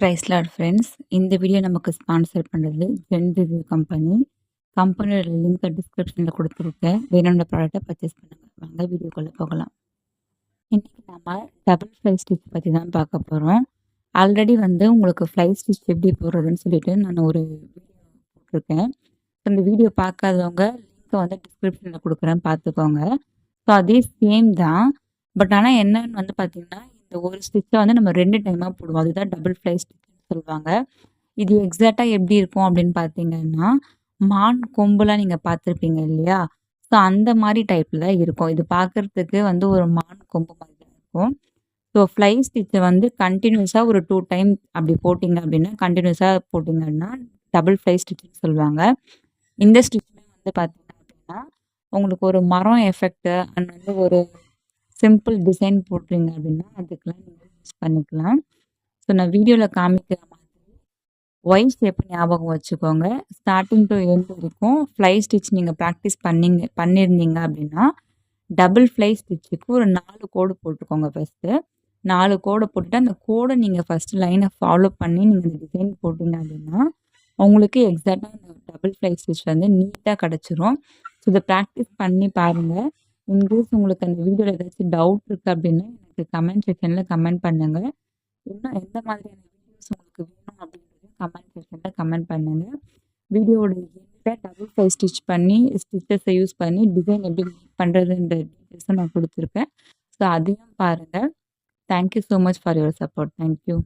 Price Lord friends இந்த video நமக்கு sponsor பண்ணுறது ஜென் ரிவ்யூ கம்பெனி கம்பெனியோட லிங்க்கை டிஸ்கிரிப்ஷனில் கொடுத்துருக்கேன் வேணுன்ற ப்ராடக்ட்டை பர்ச்சேஸ் பண்ணுங்கள் வாங்க வீடியோக்குள்ளே போகலாம். இன்றைக்கி நம்ம டபுள் ஃப்ளை ஸ்டிச் பற்றி தான் பார்க்க போகிறோம் ஆல்ரெடி வந்து உங்களுக்கு ஃப்ளை ஸ்டிச் எப்படி போடுறதுன்னு சொல்லிட்டு நான் ஒரு வீடியோ போட்டிருக்கேன். ஸோ இந்த வீடியோ பார்க்காதவங்க லிங்க்கை வந்து டிஸ்கிரிப்ஷனில் கொடுக்குறேன். பார்த்துக்கோங்க. ஸோ அதே சேம் தான். பட் ஆனால் என்னன்னு வந்து பார்த்திங்கன்னா இந்த ஒரு ஸ்டிச்சை வந்து நம்ம ரெண்டு டைமாக போடுவோம். அதுதான் டபுள் ஃப்ளை ஸ்டிச்னு சொல்லுவாங்க. இது எக்ஸாக்டாக எப்படி இருக்கும் அப்படின்னு பார்த்தீங்கன்னா மான் கொம்புலாம் நீங்கள் பார்த்துருப்பீங்க இல்லையா? ஸோ அந்த மாதிரி டைப்பில் இருக்கும். இது பார்க்குறதுக்கு வந்து ஒரு மான் கொம்பு மாதிரி தான் இருக்கும். ஸோ ஃப்ளை ஸ்டிச்சை வந்து கண்டினியூஸாக ஒரு டூ டைம் அப்படி போட்டிங்க அப்படின்னா கண்டினியூஸாக போட்டிங்கன்னா டபுள் ஃப்ளை ஸ்டிச்னு சொல்லுவாங்க. இந்த ஸ்டிச்சுமே வந்து பார்த்தீங்க அப்படின்னா உங்களுக்கு ஒரு மரம் எஃபெக்ட்டு அண்ட் வந்து ஒரு சிம்பிள் டிசைன் போடுறீங்க அப்படின்னா அதுக்கெலாம் நீங்கள் யூஸ் பண்ணிக்கலாம். ஸோ நான் வீடியோவில் காமிக்கிற மாதிரி ஒய் ஷேப் ஞாபகம் வச்சுக்கோங்க. ஸ்டார்டிங் டு எண்ட் வரைக்கும் ஃப்ளை ஸ்டிச் நீங்கள் ப்ராக்டிஸ் பண்ணிங்க பண்ணியிருந்தீங்க அப்படின்னா டபுள் ஃப்ளை ஸ்டிச்சுக்கு ஒரு நாலு கோடு போட்டுக்கோங்க ஃபஸ்ட்டு நாலு கோடை போட்டுட்டு அந்த கோடை நீங்கள் ஃபஸ்ட்டு லைனை ஃபாலோ பண்ணி நீங்கள் அந்த டிசைன் போட்டிங்க அப்படின்னா உங்களுக்கு எக்ஸாக்டாக அந்த டபுள் ஃப்ளை ஸ்டிச் வந்து நீட்டாக கிடச்சிரும். ஸோ இதை ப்ராக்டிஸ் பண்ணி பாருங்கள் இன்கேஸ் உங்களுக்கு அந்த வீடியோவில் ஏதாச்சும் டவுட் இருக்குது அப்படின்னா எனக்கு கமெண்ட் செக்ஷனில் கமெண்ட் பண்ணுங்கள் இன்னும் எந்த மாதிரியான வீடியோஸ் உங்களுக்கு வேணும் அப்படின்றது கமெண்ட் செக்ஷனில் கமெண்ட் பண்ணுங்கள் வீடியோவோட எண்டில் டபுள் ஃபை ஸ்டிச் பண்ணி ஸ்டிச்சஸை யூஸ் பண்ணி டிசைன் எப்படி மேக் பண்ணுறதுன்ற டீட்டெயில்ஸும் நான் கொடுத்துருக்கேன். ஸோ அதையும் பாருங்கள் thank you so much for your support thank you